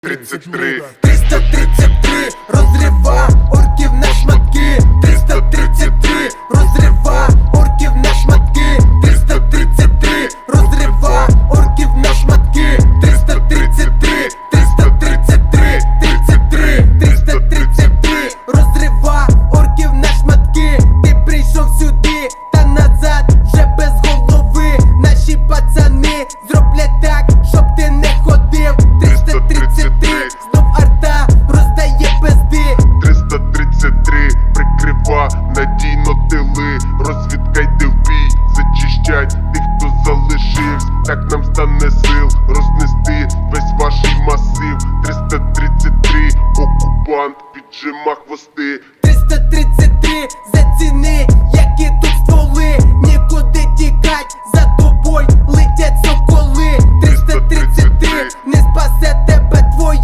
33 333 Залишив, так нам стане сил рознести весь ваш масив. 333, окупант піджима хвости 333 за ціну